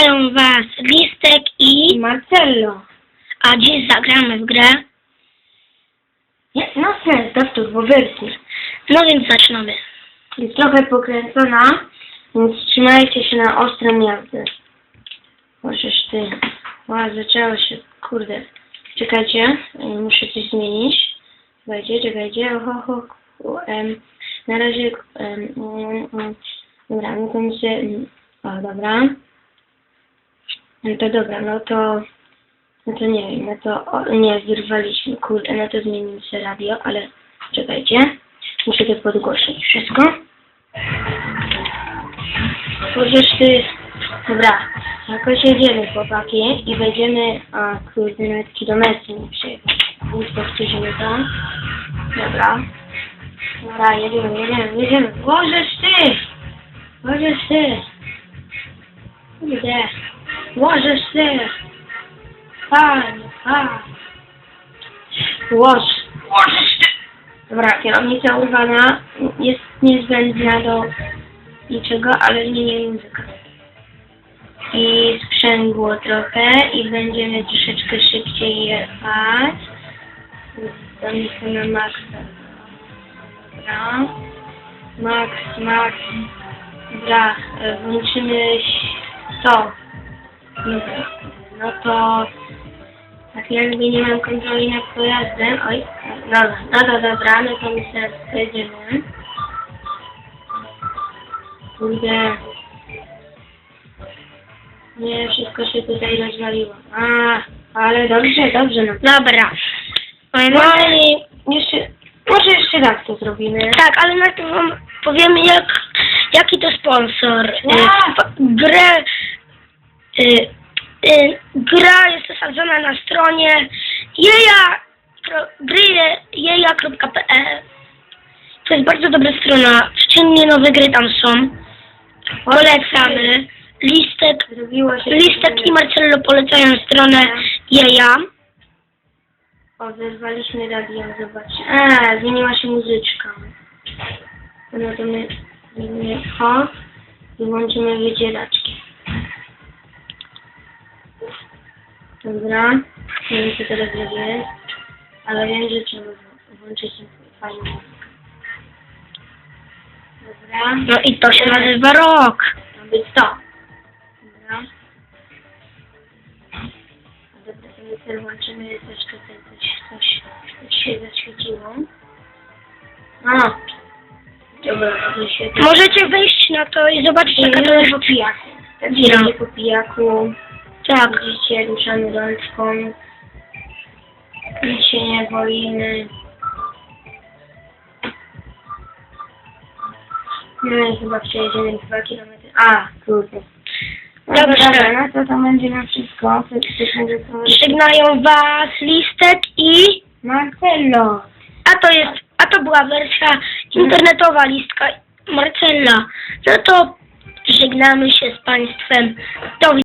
Witają Was Listek i... Marcello. A dziś zagramy w grę. Nie, no sens, do turbowersji. No więc zaczynamy. Jest trochę pokręcona, więc trzymajcie się na ostrym jazdy. Możesz ty. Ła, zaczęło się, kurde. Czekajcie, muszę coś zmienić. Czekajcie, czekajcie. Oho, ho, ku, em, na razie, em, mm, mm, dobra, no to muszę, mm, o, dobra. No to dobra, no to, no to nie wiem, no to, o, nie, wyrwaliśmy, kurde, no to zmienimy sobie radio, ale czekajcie. Muszę to podgłosić wszystko. Możesz ty... Dobra, jakoś jedziemy chłopaki i będziemy... A kurde, nawet kilometry nie przejechać. Powtórzymy to. Dobra. Dobra, jedziemy, jedziemy, jedziemy. Możesz ty! Możesz ty! Kurde. Możesz ty! Fajnie, fajnie. Łoż. Możesz ty! Dobra, kierownica urwana jest niezbędna do niczego, ale nie, nie muzyka. I sprzęgło trochę i będziemy troszeczkę szybciej jechać. Damy na maksa. Dobra. Max, max. Dobra, włączymy 100. Dobra. No to tak jakby nie mam kontroli nad pojazdem. Oj, dobra, no to dobra, no to my teraz jedziemy. Kurde. Nie, wszystko się tutaj rozwaliło. A, ale dobrze, dobrze, no. Dobra. No i jeszcze, może jeszcze raz to zrobimy. Tak, ale najpierw Wam powiemy jak, jaki to sponsor. P- Grę, y, gra jest osadzona na stronie jeja, To jest bardzo dobra strona. Codziennie nowe gry tam są. Polecamy. Listek. Listek i Marcello polecają stronę jeja. O, zerwaliśmy radio, zobaczcie. A, zmieniła się muzyczka. No to my zmienimy ho i włączymy wydzielaczki. Dobra, nie wiem co teraz zrobię, ale wiem, że trzeba włączyć fajną muzykę. Dobra, No i to się nazywa rok. ma być to. Dobra. Dobra, to my sobie włączymy tutaj coś, coś, coś się zaświeciło. A, dobra, to świetnie. Możecie wejść na to i zobaczyć jaka to jest po pijaku. Tak, No. po pijaku. Tak. Widzicie, ruszamy rączką. Nic się nie boimy. No i chyba przejedziemy 2 km. A, kurde. Dobrze. Dobra, no to to będzie na wszystko. Żegnają Was Listek i... Marcello. A to jest... A to była wersja internetowa listka Marcella. No to żegnamy się z Państwem. Do widzenia.